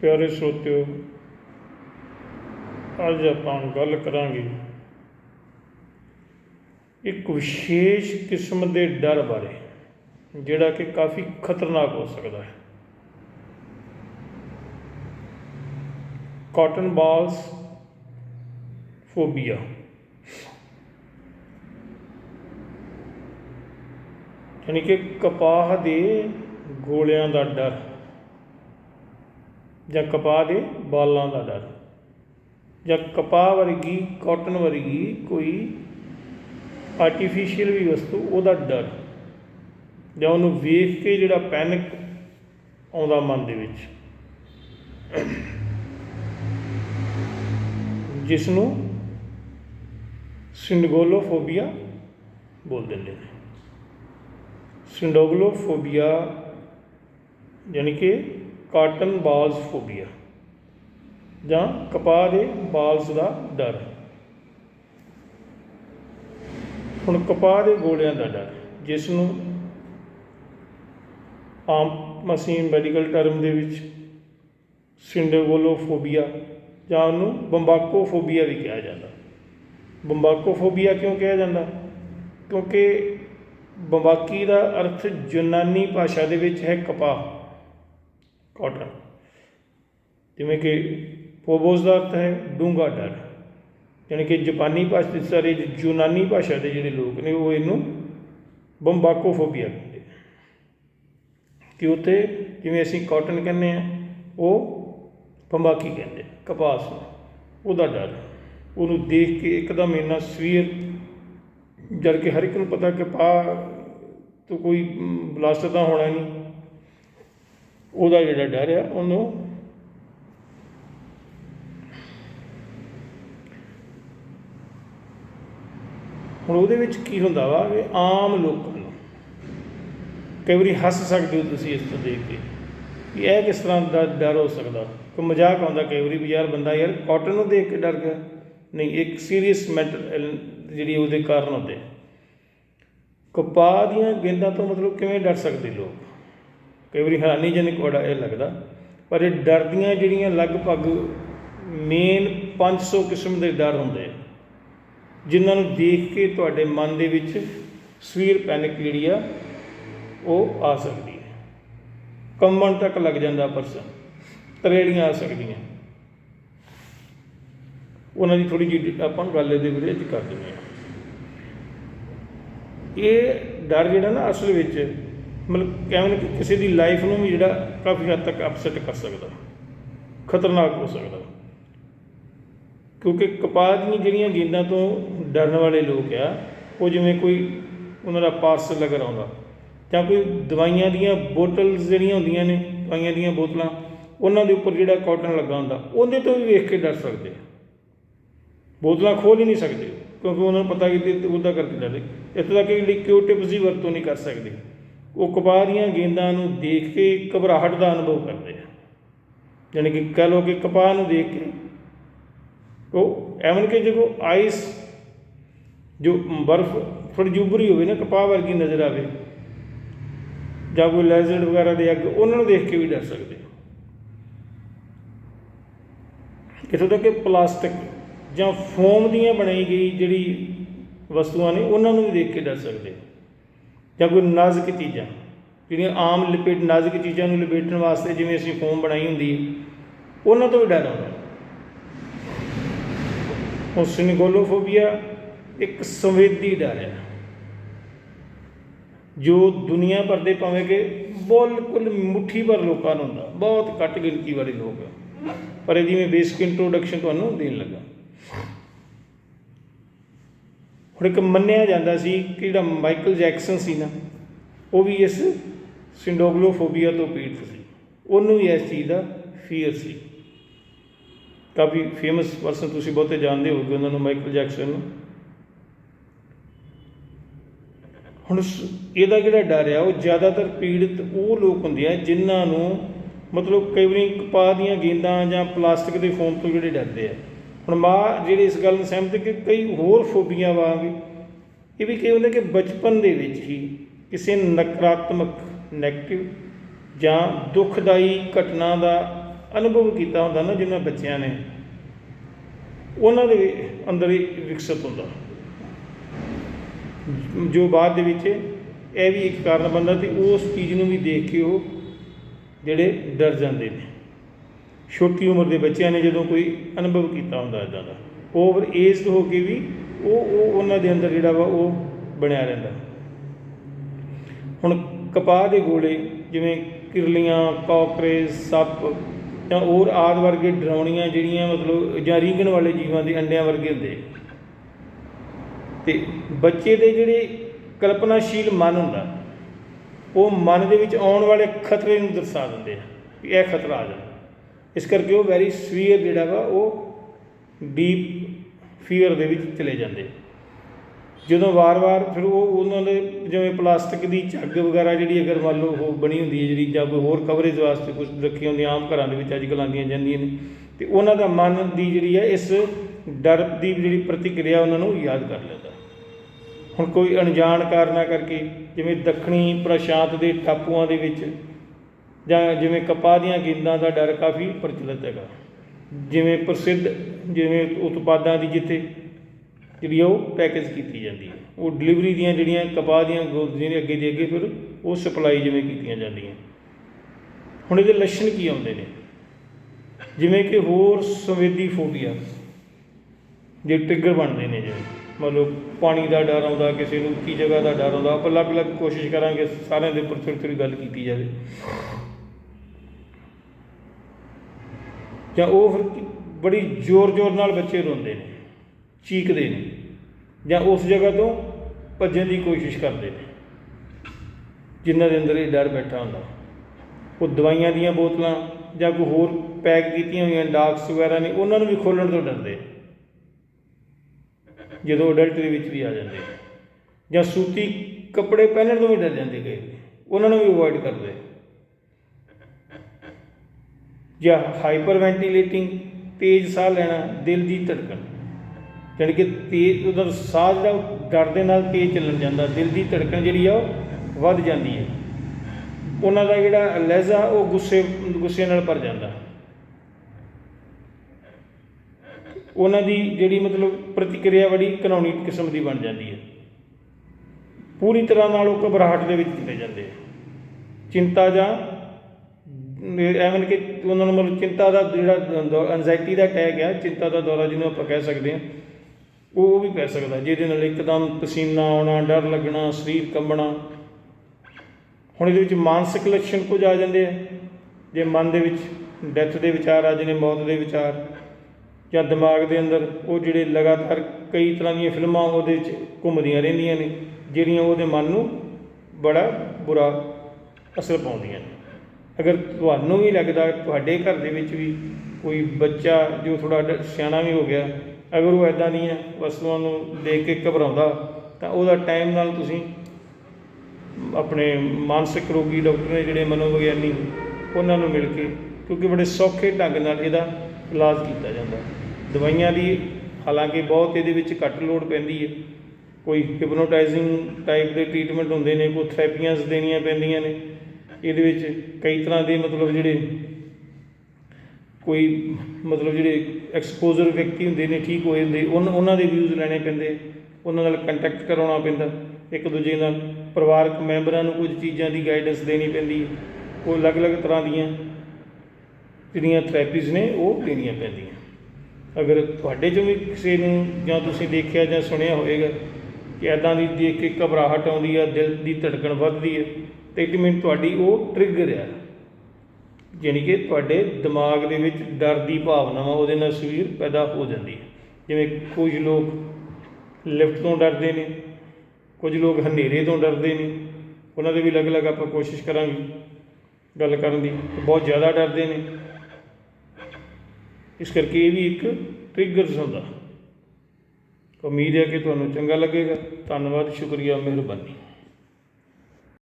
ਪਿਆਰੇ ਸਰੋਤਿਓ ਅੱਜ ਆਪਾਂ ਗੱਲ ਕਰਾਂਗੇ ਇੱਕ ਵਿਸ਼ੇਸ਼ ਕਿਸਮ ਦੇ ਡਰ ਬਾਰੇ, ਜਿਹੜਾ ਕਿ ਕਾਫੀ ਖਤਰਨਾਕ ਹੋ ਸਕਦਾ ਹੈ। Cotton balls, phobia. ਯਾਨੀ ਕਿ ਕਪਾਹ ਦੇ ਗੋਲਿਆਂ ਦਾ ਡਰ। ਜਾਂ ਕਪਾਹ ਦੇ ਬਾਲਾਂ ਦਾ ਡਰ। ਜਾਂ ਕਪਾਹ ਵਰਗੀ, ਕਾਟਨ ਵਰਗੀ ਕੋਈ ਆਰਟੀਫੀਸ਼ੀਅਲ ਵੀ ਵਸਤੂ, ਉਹਦਾ ਡਰ। ਜਾਂ ਉਹਨੂੰ ਵੇਖ ਕੇ ਜਿਹੜਾ ਪੈਨਿਕ ਆਉਂਦਾ ਮਨ ਦੇ ਵਿੱਚ। ਜਿਸ ਨੂੰ ਸਿੰਡਗੋਲੋਫੋਬੀਆ ਬੋਲ ਦਿੰਦੇ ਨੇ। ਸਿੰਡੋਗਲੋਫੋਬੀਆ ਯਾਨੀ ਕਿ ਕਾਟਨ ਬਾਲਸ ਫੋਬੀਆ ਜਾਂ ਕਪਾਹ ਦੇ ਬਾਲਸ ਦਾ ਡਰ। ਹੁਣ ਕਪਾਹ ਦੇ ਗੋਲਿਆਂ ਦਾ ਡਰ ਜਿਸ ਨੂੰ ਆਮ ਮਸ਼ੀਨ ਮੈਡੀਕਲ ਟਰਮ ਦੇ ਵਿੱਚ ਸਿੰਡੋਗੋਲੋਫੋਬੀਆ ਜਾਂ ਉਹਨੂੰ ਬੰਬਾਕੋਫੋਬੀਆ ਵੀ ਕਿਹਾ ਜਾਂਦਾ। ਬੰਬਾਕੋਫੋਬੀਆ ਕਿਉਂ ਕਿਹਾ ਜਾਂਦਾ? ਕਿਉਂਕਿ ਬੰਬਾਕੀ ਦਾ ਅਰਥ ਯੂਨਾਨੀ ਭਾਸ਼ਾ ਦੇ ਵਿੱਚ ਹੈ ਕਪਾਹ। ਕਾਟਨ ਜਿਵੇਂ ਕਿ ਫੋਬੋਸ ਦਾ ਅਰਥ ਹੈ ਡੂੰਘਾ ਡਰ। ਯਾਨੀ ਕਿ ਜਾਪਾਨੀ ਭਾਸ਼ਾ ਦੇ ਸਾਰੇ ਯੂਨਾਨੀ ਭਾਸ਼ਾ ਦੇ ਜਿਹੜੇ ਲੋਕ ਨੇ ਉਹ ਇਹਨੂੰ ਬੰਬਾਕੋਫੋਬੀਆ ਕਹਿੰਦੇ ਕਿ ਉੱਥੇ ਜਿਵੇਂ ਅਸੀਂ ਕਾਟਨ ਕਹਿੰਦੇ ਆ ਉਹ ਬੰਬਾਕੀ ਕਹਿੰਦੇ ਕਪਾਸ ਉਹਦਾ ਡਰ। ਉਹਨੂੰ ਦੇਖ ਕੇ ਇੱਕਦਮ ਇੰਨਾ ਸਵੀਰ ਜਦ ਕਿ ਹਰ ਇੱਕ ਨੂੰ ਪਤਾ ਕਿ ਪਾ ਤੋਂ ਕੋਈ ਬਲਾਸਟ ਤਾਂ ਹੋਣਾ ਨਹੀਂ। ਉਹਦਾ ਜਿਹੜਾ ਡਰ ਆ, ਉਹਨੂੰ ਹੁਣ ਉਹਦੇ ਵਿੱਚ ਕੀ ਹੁੰਦਾ ਵਾ ਕਿ ਆਮ ਲੋਕਾਂ ਨੂੰ ਕਈ ਵਾਰੀ ਹੱਸ ਸਕਦੇ ਹੋ ਤੁਸੀਂ ਇਸ ਤੋਂ ਦੇਖ ਕੇ। ਕਿ ਇਹ ਕਿਸ ਤਰ੍ਹਾਂ ਦਾ ਡਰ ਹੋ ਸਕਦਾ? ਕੋਈ ਮਜ਼ਾਕ ਆਉਂਦਾ ਕਈ ਵਾਰੀ ਵੀ ਯਾਰ ਬੰਦਾ ਯਾਰ ਕਾਟਨ ਨੂੰ ਦੇਖ ਕੇ ਡਰ ਗਿਆ। ਨਹੀਂ, ਇੱਕ ਸੀਰੀਅਸ ਮੈਂਟਲ ਜਿਹੜੀ ਉਹਦੇ ਕਾਰਨ ਹੁੰਦੇ। ਕਪਾਹ ਦੀਆਂ ਗੇਂਦਾਂ ਤੋਂ ਮਤਲਬ ਕਿਵੇਂ ਡਰ ਸਕਦੇ ਲੋਕ? ਕਈ ਵਾਰੀ ਹੈਰਾਨੀਜਨਕ ਬੜਾ ਇਹ ਲੱਗਦਾ, ਪਰ ਇਹ ਡਰ ਦੀਆਂ ਜਿਹੜੀਆਂ ਲਗਭਗ ਮੇਨ 500 ਕਿਸਮ ਦੇ ਡਰ ਹੁੰਦੇ ਆ, ਜਿਨ੍ਹਾਂ ਨੂੰ ਦੇਖ ਕੇ ਤੁਹਾਡੇ ਮਨ ਦੇ ਵਿੱਚ ਸਵੀਰ ਪੈਨਿਕ ਜਿਹੜੀ ਆ, ਉਹ ਆ ਸਕਦੀ ਹੈ। ਕੰਬਣ ਤੱਕ ਲੱਗ ਜਾਂਦਾ ਪਰਸਨ ਤਰੇੜੀਆਂ ਆ ਸਕਦੀਆਂ। ਉਹਨਾਂ ਦੀ ਥੋੜੀ ਜਿਹੀ ਆਪਾਂ ਗੱਲ ਇਹਦੇ ਬਾਰੇ ਅੱਜ ਕਰ ਦਿੰਦੇ ਹਾਂ। ਇਹ ਡਰ ਜਿਹੜਾ ਨਾ ਅਸਲ ਵਿੱਚ ਮਤਲਬ ਕਹਿੰਦੇ ਕਿ ਕਿਸੇ ਦੀ ਲਾਈਫ ਨੂੰ ਵੀ ਜਿਹੜਾ ਕਾਫੀ ਹੱਦ ਤੱਕ ਅਪਸੈਟ ਕਰ ਸਕਦਾ ਖਤਰਨਾਕ ਹੋ ਸਕਦਾ ਕਿਉਂਕਿ ਕਪਾਹ ਦੀਆਂ ਜਿਹੜੀਆਂ ਗੇਂਦਾਂ ਤੋਂ ਡਰਨ ਵਾਲੇ ਲੋਕ ਆ, ਉਹ ਜਿਵੇਂ ਕੋਈ ਉਹਨਾਂ ਦਾ ਪਾਰਸਲ ਲਗਰ ਆਉਂਦਾ, ਜਾਂ ਕੋਈ ਦਵਾਈਆਂ ਦੀਆਂ ਬੋਟਲਸ ਜਿਹੜੀਆਂ ਹੁੰਦੀਆਂ ਨੇ, ਦਵਾਈਆਂ ਦੀਆਂ ਬੋਤਲਾਂ, ਉਹਨਾਂ ਦੇ ਉੱਪਰ ਜਿਹੜਾ ਕਾਟਨ ਲੱਗਾ ਹੁੰਦਾ, ਉਹਦੇ ਤੋਂ ਵੀ ਵੇਖ ਕੇ ਡਰ ਸਕਦੇ ਆ। ਬੋਤਲਾਂ ਖੋਲ ਹੀ ਨਹੀਂ ਸਕਦੇ, ਕਿਉਂਕਿ ਉਹਨਾਂ ਨੂੰ ਪਤਾ ਕਿ ਉਹਦਾ ਕਰਕੇ ਡਰਦੇ। ਇੱਥੇ ਤੱਕ ਕਿ ਲਿਕਿਉਡ ਟਿਪਸ ਦੀ ਵਰਤੋਂ ਨਹੀਂ ਕਰ ਸਕਦੇ। ਉਹ ਕਪਾਹ ਦੀਆਂ ਗੇਂਦਾਂ ਨੂੰ ਦੇਖ ਕੇ ਘਬਰਾਹਟ ਦਾ ਅਨੁਭਵ ਕਰਦੇ ਆ। ਯਾਨੀ ਕਿ ਕਹ ਲਓ ਕਿ ਕਪਾਹ ਨੂੰ ਦੇਖ ਕੇ ਉਹ ਐਵਨ ਕਿ ਜਦੋਂ ਆਈਸ ਜੋ ਬਰਫ਼ ਥੋੜੀ ਜੂਬਰੀ ਹੋਵੇ ਨਾ, ਕਪਾਹ ਵਰਗੀ ਨਜ਼ਰ ਆਵੇ, ਜਾਂ ਕੋਈ ਲੈਜ਼ਰਡ ਵਗੈਰਾ ਦੇ ਅੱਗ ਉਹਨਾਂ ਨੂੰ ਦੇਖ ਕੇ ਵੀ ਡਰ ਸਕਦੇ ਇੱਥੋਂ ਤੱਕ ਕਿ ਪਲਾਸਟਿਕ ਜਾਂ ਫੋਮ ਦੀਆਂ ਬਣਾਈ ਗਈ ਜਿਹੜੀ ਵਸਤੂਆਂ ਨੇ, ਉਹਨਾਂ ਨੂੰ ਵੀ ਦੇਖ ਕੇ ਡਰ ਸਕਦੇ ਜਾਂ ਕੋਈ ਨਾਜ਼ੁਕ ਚੀਜ਼ਾਂ, ਜਿਹੜੀਆਂ ਆਮ ਲਿਪੇਟ, ਨਾਜ਼ੁਕ ਚੀਜ਼ਾਂ ਨੂੰ ਲਪੇਟਣ ਵਾਸਤੇ ਜਿਵੇਂ ਅਸੀਂ ਫੋਮ ਬਣਾਈ ਹੁੰਦੀ ਹੈ, ਉਹਨਾਂ ਤੋਂ ਵੀ ਡਰ ਆਉਂਦਾ। ਉਹ ਸਿਨਗੋਲੋਫੋਬੀਆ ਇੱਕ ਸੰਵੇਦੀ ਡਰ ਹੈ, ਜੋ ਦੁਨੀਆ ਭਰ ਦੇ ਭਾਵੇਂ ਕਿ ਬਿਲਕੁਲ ਮੁੱਠੀ ਭਰ ਲੋਕਾਂ ਨੂੰ ਹੁੰਦਾ, ਬਹੁਤ ਘੱਟ ਗਿਣਤੀ ਵਾਲੇ ਲੋਕ ਆ। ਪਰ ਇਹਦੀ ਮੈਂ ਬੇਸਿਕ ਇੰਟਰੋਡਕਸ਼ਨ ਤੁਹਾਨੂੰ ਦੇਣ ਲੱਗਾ। ਹੁਣ ਇੱਕ ਮੰਨਿਆ ਜਾਂਦਾ ਸੀ ਕਿ ਜਿਹੜਾ ਮਾਈਕਲ ਜੈਕਸਨ ਸੀ ਨਾ, ਉਹ ਵੀ ਇਸ ਸਿੰਡੋਗਲੋਫੋਬੀਆ ਤੋਂ ਪੀੜਤ ਸੀ। ਉਹਨੂੰ ਵੀ ਇਸ ਚੀਜ਼ ਦਾ ਫੀਅਰ ਸੀ। ਕਾਫੀ ਫੇਮਸ ਪਰਸਨ ਤੁਸੀਂ ਬਹੁਤੇ ਜਾਣਦੇ ਹੋਗੇ ਉਹਨਾਂ ਨੂੰ, ਮਾਈਕਲ ਜੈਕਸਨ ਨੂੰ। ਹੁਣ ਇਹਦਾ ਜਿਹੜਾ ਡਰ ਆ, ਉਹ ਜ਼ਿਆਦਾਤਰ ਪੀੜਤ ਉਹ ਲੋਕ ਹੁੰਦੇ ਆ ਜਿਨ੍ਹਾਂ ਨੂੰ ਮਤਲਬ ਕਈ ਵਾਰੀ ਕਪਾਹ ਦੀਆਂ ਗੇਂਦਾਂ ਜਾਂ ਪਲਾਸਟਿਕ ਦੇ ਫੋਮ ਤੋਂ ਜਿਹੜੇ ਡਰਦੇ ਆ। ਹੁਣ ਮਾਂ ਜਿਹੜੇ ਇਸ ਗੱਲ ਨੂੰ ਸਹਿਮਤ ਕਿ ਕਈ ਹੋਰ ਫੋਬੀਆਂ ਵਾਂਗ ਇਹ ਵੀ ਕਈ ਹੁੰਦੇ ਕਿ ਬਚਪਨ ਦੇ ਵਿੱਚ ਹੀ ਕਿਸੇ ਨਕਾਰਾਤਮਕ ਨੈਗੇਟਿਵ ਜਾਂ ਦੁਖਦਾਈ ਘਟਨਾ ਦਾ ਅਨੁਭਵ ਕੀਤਾ ਹੁੰਦਾ ਨਾ ਜਿਨ੍ਹਾਂ ਬੱਚਿਆਂ ਨੇ, ਉਹਨਾਂ ਦੇ ਅੰਦਰ ਹੀ ਵਿਕਸਿਤ ਹੁੰਦਾ। ਜੋ ਬਾਅਦ ਦੇ ਵਿੱਚ ਇਹ ਵੀ ਇੱਕ ਕਾਰਨ ਬਣਦਾ ਤੇ ਉਸ ਚੀਜ਼ ਨੂੰ ਵੀ ਦੇਖ ਕੇ ਉਹ ਜਿਹੜੇ ਡਰ ਜਾਂਦੇ ਨੇ। ਛੋਟੀ ਉਮਰ ਦੇ ਬੱਚਿਆਂ ਨੇ ਜਦੋਂ ਕੋਈ ਅਨੁਭਵ ਕੀਤਾ ਹੁੰਦਾ ਇਦਾਂ ਦਾ ਓਵਰ ਏਜਡ ਹੋ ਕੇ ਵੀ ਉਹ ਉਹ ਉਹਨਾਂ ਦੇ ਅੰਦਰ ਜਿਹੜਾ ਵਾ ਉਹ ਬਣਿਆ ਰਹਿੰਦਾ। ਹੁਣ ਕਪਾਹ ਦੇ ਗੋਲੇ ਜਿਵੇਂ ਕਿਰਲੀਆਂ, ਕਾਕਰੇਜ, ਸੱਪ ਜਾਂ ਹੋਰ ਆਦ ਵਰਗੇ ਡਰਾਉਣੀਆਂ ਜਿਹੜੀਆਂ ਮਤਲਬ ਜਾਂ ਰੀਂਗਣ ਵਾਲੇ ਜੀਵਾਂ ਦੇ ਅੰਡਿਆਂ ਵਰਗੇ ਹੁੰਦੇ। ਤੇ ਬੱਚੇ ਦੇ ਜਿਹੜੇ ਕਲਪਨਾਸ਼ੀਲ ਮਨ ਹੁੰਦਾ, ਉਹ ਮਨ ਦੇ ਵਿੱਚ ਆਉਣ ਵਾਲੇ ਖਤਰੇ ਨੂੰ ਦਰਸਾ ਦਿੰਦੇ ਆ ਵੀ ਇਹ ਖਤਰਾ ਆ ਜਾਣਾ ਇਸ ਕਰਕੇ ਉਹ ਵੈਰੀ ਸਵੀਅਰ ਜਿਹੜਾ ਵਾ, ਉਹ ਡੀਪ ਫੀਅਰ ਦੇ ਵਿੱਚ ਚਲੇ ਜਾਂਦੇ। ਜਦੋਂ ਵਾਰ-ਵਾਰ ਫਿਰ ਉਹ ਉਹਨਾਂ ਦੇ ਜਿਵੇਂ ਪਲਾਸਟਿਕ ਦੀ ਝੱਗ ਵਗੈਰਾ ਜਿਹੜੀ ਅਗਰ ਮੰਨ ਲਓ ਉਹ ਬਣੀ ਹੁੰਦੀ ਹੈ ਜਿਹੜੀ ਜਾਂ ਕੋਈ ਹੋਰ ਕਵਰੇਜ ਵਾਸਤੇ ਕੁਝ ਰੱਖੀ ਹੁੰਦੀ ਆਮ ਘਰਾਂ ਦੇ ਵਿੱਚ ਅੱਜ ਕੱਲ੍ਹ ਆਉਂਦੀਆਂ ਜਾਂਦੀਆਂ ਨੇ, ਤੇ ਉਹਨਾਂ ਦਾ ਮਨ ਦੀ ਜਿਹੜੀ ਹੈ ਇਸ ਡਰ ਦੀ ਜਿਹੜੀ ਪ੍ਰਤੀਕਿਰਿਆ ਉਹਨਾਂ ਨੂੰ ਯਾਦ ਕਰ ਲੈਂਦਾ। ਹੁਣ ਕੋਈ ਅਣਜਾਣ ਕਾਰਨਾਂ ਕਰਕੇ ਜਿਵੇਂ ਦੱਖਣੀ ਪ੍ਰਸ਼ਾਂਤ ਦੇ ਟਾਪੂਆਂ ਦੇ ਵਿੱਚ ਜਾਂ ਜਿਵੇਂ ਕਪਾਹ ਦੀਆਂ ਗੇਂਦਾਂ ਦਾ ਡਰ ਕਾਫੀ ਪ੍ਰਚਲਿਤ ਹੈਗਾ। ਜਿਵੇਂ ਪ੍ਰਸਿੱਧ, ਜਿਵੇਂ ਉਤਪਾਦਾਂ ਦੀ ਜਿੱਥੇ ਜਿਹੜੀ ਆ ਉਹ ਪੈਕੇਜ ਕੀਤੀ ਜਾਂਦੀ ਹੈ। ਉਹ ਡਿਲੀਵਰੀ ਦੀਆਂ ਜਿਹੜੀਆਂ ਕਪਾਹ ਦੀਆਂ ਗੋਦੀਆਂ ਦੇ ਅੱਗੇ ਦੇ ਅੱਗੇ ਫਿਰ ਉਹ ਸਪਲਾਈ ਜਿਵੇਂ ਕੀਤੀਆਂ ਜਾਂਦੀਆਂ। ਹੁਣ ਇਹਦੇ ਲੱਛਣ ਕੀ ਆਉਂਦੇ ਨੇ? ਜਿਵੇਂ ਕਿ ਹੋਰ ਸੰਵੇਦੀ ਫੋਬੀਆ ਜੇ ਟ੍ਰਿਗਰ ਬਣਦੇ ਨੇ ਜਿਵੇਂ। ਮਤਲਬ ਪਾਣੀ ਦਾ ਡਰ ਆਉਂਦਾ, ਕਿਸੇ ਨੂੰ ਕੀ ਜਗ੍ਹਾ ਦਾ ਡਰ ਆਉਂਦਾ, ਆਪਾਂ ਅਲੱਗ-ਅਲੱਗ ਕੋਸ਼ਿਸ਼ ਕਰਾਂਗੇ ਸਾਰਿਆਂ ਦੇ ਉੱਪਰ ਥੋੜ੍ਹੀ ਥੋੜ੍ਹੀ ਗੱਲ ਕੀਤੀ ਜਾਵੇ। ਜਾਂ ਉਹ ਫਿਰ ਬੜੀ ਜ਼ੋਰ-ਜ਼ੋਰ ਨਾਲ ਬੱਚੇ ਰੋਂਦੇ ਨੇ, ਚੀਕਦੇ ਨੇ ਜਾਂ ਉਸ ਜਗ੍ਹਾ ਤੋਂ ਭੱਜਣ ਦੀ ਕੋਸ਼ਿਸ਼ ਕਰਦੇ ਨੇ। ਜਿਨ੍ਹਾਂ ਦੇ ਅੰਦਰ ਇਹ ਡਰ ਬੈਠਾ ਹੁੰਦਾ। ਉਹ ਦਵਾਈਆਂ ਦੀਆਂ ਬੋਤਲਾਂ ਜਾਂ ਕੋਈ ਹੋਰ ਪੈਕ ਕੀਤੀਆਂ ਹੋਈਆਂ ਡਾਕਸ ਵਗੈਰਾ ਨੇ, ਉਹਨਾਂ ਨੂੰ ਵੀ ਖੋਲਣ ਤੋਂ ਡਰਦੇ ਜਦੋਂ ਅਡਲਟ ਦੇ ਵਿੱਚ ਵੀ ਆ ਜਾਂਦੇ ਜਾਂ ਸੂਤੀ ਕੱਪੜੇ ਪਹਿਨਣ ਤੋਂ ਵੀ ਡਰ ਜਾਂਦੇ ਕਈ ਉਹਨਾਂ ਨੂੰ ਵੀ ਅਵੋਇਡ ਕਰਦੇ ਜਾਂ ਹਾਈਪਰ ਵੈਂਟੀਲੇਟਿੰਗ ਤੇਜ਼ ਸਾਹ ਲੈਣਾ ਦਿਲ ਦੀ ਧੜਕਣ। ਜਾਣੀ ਕਿ ਤੇਜ਼, ਉਹਦਾ ਸਾਹ ਜਿਹੜਾ ਉਹ ਡਰ ਦੇ ਨਾਲ ਤੇਜ਼ ਚੱਲਣ ਜਾਂਦਾ, ਦਿਲ ਦੀ ਧੜਕਣ ਜਿਹੜੀ ਆ ਉਹ ਵੱਧ ਜਾਂਦੀ ਹੈ। ਉਹਨਾਂ ਦਾ ਜਿਹੜਾ ਲਹਿਜ਼ਾ, ਉਹ ਗੁੱਸੇ ਗੁੱਸੇ ਨਾਲ ਭਰ ਜਾਂਦਾ। ਉਹਨਾਂ ਦੀ ਜਿਹੜੀ ਮਤਲਬ ਪ੍ਰਤੀਕਿਰਿਆ ਬੜੀ ਘਿਨਾਉਣੀ ਕਿਸਮ ਦੀ ਬਣ ਜਾਂਦੀ ਹੈ। ਪੂਰੀ ਤਰ੍ਹਾਂ ਨਾਲ ਉਹ ਘਬਰਾਹਟ ਦੇ ਵਿੱਚ ਚਲੇ ਜਾਂਦੇ ਆ। ਚਿੰਤਾ ਜਾਂ ਐਵੇਂ ਕਿ ਉਹਨਾਂ ਨੂੰ ਮਤਲਬ ਚਿੰਤਾ ਦਾ ਜਿਹੜਾ ਐਂਜ਼ਾਈਟੀ ਦਾ ਅਟੈਕ ਆ, ਚਿੰਤਾ ਦਾ ਦੌਰਾ ਜਿਹਨੂੰ ਆਪਾਂ ਕਹਿ ਸਕਦੇ ਹਾਂ, ਉਹ ਵੀ ਪੈ ਸਕਦਾ ਜਿਹਦੇ ਨਾਲ ਇੱਕਦਮ ਪਸੀਨਾ ਆਉਣਾ, ਡਰ ਲੱਗਣਾ, ਸਰੀਰ ਕੰਬਣਾ। ਹੁਣ ਇਹਦੇ ਵਿੱਚ ਮਾਨਸਿਕ ਲੱਛਣ ਕੁਝ ਆ ਜਾਂਦੇ ਆ, ਜੇ ਮਨ ਦੇ ਵਿੱਚ ਡੈਥ ਦੇ ਵਿਚਾਰ ਆ ਜਾਂਦੇ, ਮੌਤ ਦੇ ਵਿਚਾਰ, ਜਾਂ ਦਿਮਾਗ ਦੇ ਅੰਦਰ ਉਹ ਜਿਹੜੇ ਲਗਾਤਾਰ ਕਈ ਤਰ੍ਹਾਂ ਦੀਆਂ ਫਿਲਮਾਂ ਉਹਦੇ ਵਿੱਚ ਘੁੰਮਦੀਆਂ ਰਹਿੰਦੀਆਂ ਨੇ, ਜਿਹੜੀਆਂ ਉਹਦੇ ਮਨ ਨੂੰ ਬੜਾ ਬੁਰਾ ਅਸਰ ਪਾਉਂਦੀਆਂ ਨੇ। ਅਗਰ ਤੁਹਾਨੂੰ ਵੀ ਲੱਗਦਾ ਤੁਹਾਡੇ ਘਰ ਦੇ ਵਿੱਚ ਵੀ ਕੋਈ ਬੱਚਾ ਜੋ ਥੋੜਾ ਸਿਆਣਾ ਵੀ ਹੋ ਗਿਆ, ਅਗਰ ਉਹ ਐਦਾਂ ਦੀਆਂ ਵਸਤੂਆਂ ਨੂੰ ਦੇਖ ਕੇ ਘਬਰਾਉਂਦਾ, ਤਾਂ ਉਹਦਾ ਟਾਈਮ ਨਾਲ ਤੁਸੀਂ ਆਪਣੇ ਮਾਨਸਿਕ ਰੋਗੀ ਡਾਕਟਰ ਨੇ ਜਿਹੜੇ ਮਨੋਵਿਗਿਆਨੀ, ਉਹਨਾਂ ਨੂੰ ਮਿਲ ਕੇ, ਕਿਉਂਕਿ ਬੜੇ ਸੌਖੇ ਢੰਗ ਨਾਲ ਇਹਦਾ ਇਲਾਜ ਕੀਤਾ ਜਾਂਦਾ। ਦਵਾਈਆਂ ਦੀ ਹਾਲਾਂਕਿ ਬਹੁਤ ਇਹਦੇ ਵਿੱਚ ਘੱਟ ਲੋੜ ਪੈਂਦੀ ਹੈ। ਕੋਈ ਹਿਪਨੋਟਾਈਜ਼ਿੰਗ ਟਾਈਪ ਦੇ ਟ੍ਰੀਟਮੈਂਟ ਹੁੰਦੇ ਨੇ, ਕੋਈ ਥੈਰੇਪੀਆਂ ਦੇਣੀਆਂ ਪੈਂਦੀਆਂ ਨੇ। ਇਹਦੇ ਵਿੱਚ ਕਈ ਤਰ੍ਹਾਂ ਦੇ ਮਤਲਬ ਜਿਹੜੇ ਕੋਈ ਮਤਲਬ ਜਿਹੜੇ ਐਕਸਪੋਜ਼ਰ ਵਿਅਕਤੀ ਹੁੰਦੇ ਨੇ, ਠੀਕ ਹੋਏ ਹੁੰਦੇ ਉਨ- ਉਹਨਾਂ ਦੇ ਵਿਊਜ਼ ਲੈਣੇ ਪੈਂਦੇ, ਉਹਨਾਂ ਨਾਲ ਕੰਟੈਕਟ ਕਰਾਉਣਾ ਪੈਂਦਾ, ਇੱਕ ਦੂਜੇ ਨਾਲ ਪਰਿਵਾਰਕ ਮੈਂਬਰਾਂ ਨੂੰ ਕੁਝ ਚੀਜ਼ਾਂ ਦੀ ਗਾਈਡੈਂਸ ਦੇਣੀ ਪੈਂਦੀ ਹੈ, ਉਹ ਅਲੱਗ-ਅਲੱਗ ਤਰ੍ਹਾਂ ਦੀਆਂ ਜਿਹੜੀਆਂ ਥੈਰੇਪੀਜ਼ ਨੇ, ਉਹ ਦੇਣੀਆਂ ਪੈਂਦੀਆਂ। ਅਗਰ ਤੁਹਾਡੇ ਚੋਂ ਵੀ ਕਿਸੇ ਨੂੰ ਜਾਂ ਤੁਸੀਂ ਦੇਖਿਆ ਜਾਂ ਸੁਣਿਆ ਹੋਵੇਗਾ ਕਿ ਐਦਾਂ ਦੀ ਦੇਖ ਕੇ ਘਬਰਾਹਟ ਆਉਂਦੀ ਆ, ਦਿਲ ਦੀ ਧੜਕਣ ਵੱਧਦੀ ਹੈ ਤੇ ਤੁਹਾਡੀ ਉਹ ਟ੍ਰਿਗਰ ਆ। ਯਾਨੀ ਕਿ ਤੁਹਾਡੇ ਦਿਮਾਗ ਦੇ ਵਿੱਚ ਡਰ ਦੀ ਭਾਵਨਾ ਉਹਦੇ ਨਾਲ ਸਵੀਰ ਪੈਦਾ ਹੋ ਜਾਂਦੀ ਹੈ। ਜਿਵੇਂ ਕੁਝ ਲੋਕ ਲਿਫਟ ਤੋਂ ਡਰਦੇ ਨੇ, ਕੁਝ ਲੋਕ ਹਨੇਰੇ ਤੋਂ ਡਰਦੇ ਨੇ, ਉਹਨਾਂ ਦੇ ਵੀ ਅਲੱਗ-ਅਲੱਗ ਆਪਾਂ ਕੋਸ਼ਿਸ਼ ਕਰਾਂਗੇ ਗੱਲ ਕਰਨ ਦੀ ਬਹੁਤ ਜ਼ਿਆਦਾ ਡਰਦੇ ਨੇ। ਇਸ ਕਰਕੇ ਇਹ ਵੀ ਇੱਕ ਟ੍ਰਿਗਰਸ ਹੁੰਦਾ। ਉਮੀਦ ਹੈ ਕਿ ਤੁਹਾਨੂੰ ਚੰਗਾ ਲੱਗੇਗਾ। ਧੰਨਵਾਦ, ਸ਼ੁਕਰੀਆ, ਮਿਹਰਬਾਨੀ।